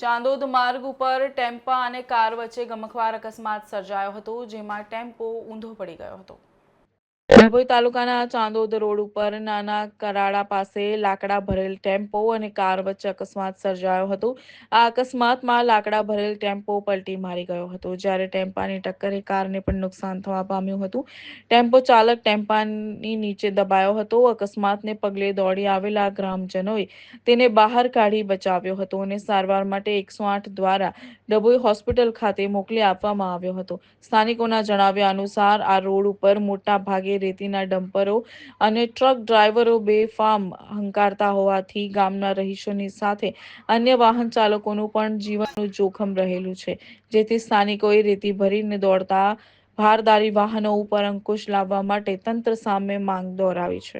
ચાંદોદ માર્ગ ઉપર ટેમ્પા અને કાર વચ્ચે ગમખવાર અકસ્માત સર્જાયો હતો, જેમાં ટેમ્પો ઊંધો પડી ગયો હતો. ડભોઈ તાલુકાના ચાંદોદ રોડ ઉપર નાના કરાડા પાસે લાકડા ભરેલ ટેમ્પો અને કાર વચ્ચે અકસ્માત સર્જાયો હતો. આ અકસ્માતમાં લાકડા ભરેલ ટેમ્પો પલટી મારી ગયો હતો. જ્યારે ટેમ્પાની ટક્કરે કારને પણ નુકસાન થવા પામ્યું હતું. ટેમ્પો ચાલક ટેમ્પાની નીચે દબાયો હતો. અકસ્માતને પગલે દોડી આવેલા ગ્રામજનોએ તેને બહાર કાઢી બચાવ્યો હતો અને સારવાર માટે એકસો આઠ દ્વારા ડભોઈ હોસ્પિટલ ખાતે મોકલી આપવામાં આવ્યો હતો. સ્થાનિકોના જણાવ્યા અનુસાર આ રોડ ઉપર મોટા ભાગે રેતીના ડમ્પરો અને ટ્રક ડ્રાઈવરો બેફામ હંકારતા હોવાથી ગામના રહીશોની સાથે અન્ય વાહન ચાલકોનું પણ જીવનનું જોખમ રહેલું છે, જેથી સ્થાનિકોએ રેતી ભરીને દોડતા ભારદારી વાહનો ઉપર અંકુશ લાવવા માટે તંત્ર સામે માંગ દોહરાવી છે.